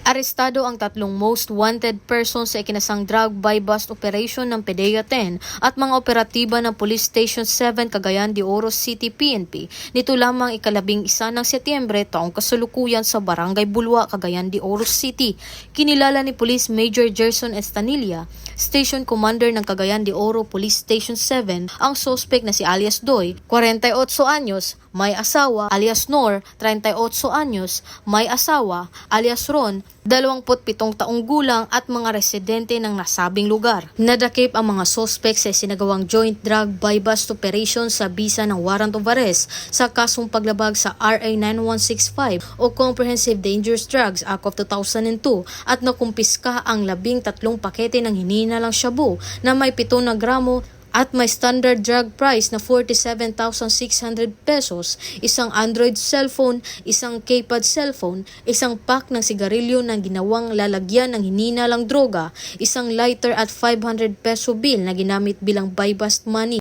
Arestado ang tatlong most wanted persons sa ikinasang drug buy bust operation ng PDEA 10 at mga operatiba ng Police Station 7 Cagayan de Oro City PNP nito lamang ikalabing isa ng Setyembre taong kasulukuyan sa Barangay Bulwa, Cagayan de Oro City. Kinilala ni Police Major Gerson Estanilla, Station Commander ng Cagayan de Oro Police Station 7, ang suspect na si alias Doy, 48 anyos, may asawa alias Nor, 38 anyos, may asawa alias Ron, 27 taong gulang at mga residente ng nasabing lugar. Nadakip ang mga suspect sa sinagawang joint drug buy bust operation sa bisa ng warrant of arrest sa kasong paglabag sa RA 9165 o Comprehensive Dangerous Drugs Act of 2002 at nakumpiska ang labing tatlong pakete ng hininalang shabu na may 7 na gramo at may standard drug price na 47,600 pesos, isang Android cellphone, isang keypad cellphone, isang pack ng sigarilyo na ginawang lalagyan ng hininalang droga, isang lighter at 500 peso bill na ginamit bilang buy bust money.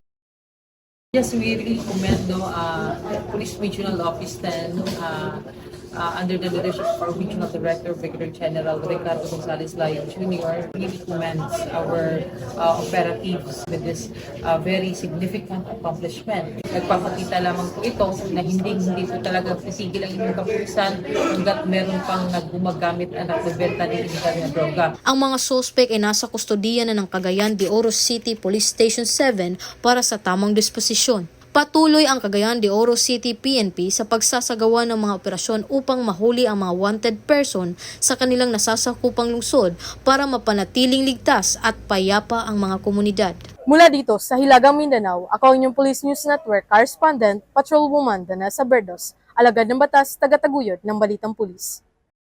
Yes, we really commend uh, Police Regional Office 10 uh, uh, under the leadership of our Regional Director, Brigadier General Ricardo Gonzalez Layo Jr. really commends our uh, operatives with this uh, very significant accomplishment. Nagpapakita lamang po ito na hindi hindi po talaga titigil ang inyong kapulisan hanggat meron pang naggumagamit at nagbebenta ng illegal na droga. Ang mga suspect ay nasa kustodiya na ng Cagayan de Oro City Police Station 7 para sa tamang disposisyon. Patuloy ang Cagayan de Oro City PNP sa pagsasagawa ng mga operasyon upang mahuli ang mga wanted person sa kanilang nasasakupang lungsod para mapanatiling ligtas at payapa ang mga komunidad. Mula dito sa Hilagang Mindanao, ako ang inyong Police News Network correspondent, Patrolwoman Danessa Berdos, alagad ng batas, tagataguyod ng Balitang Pulis.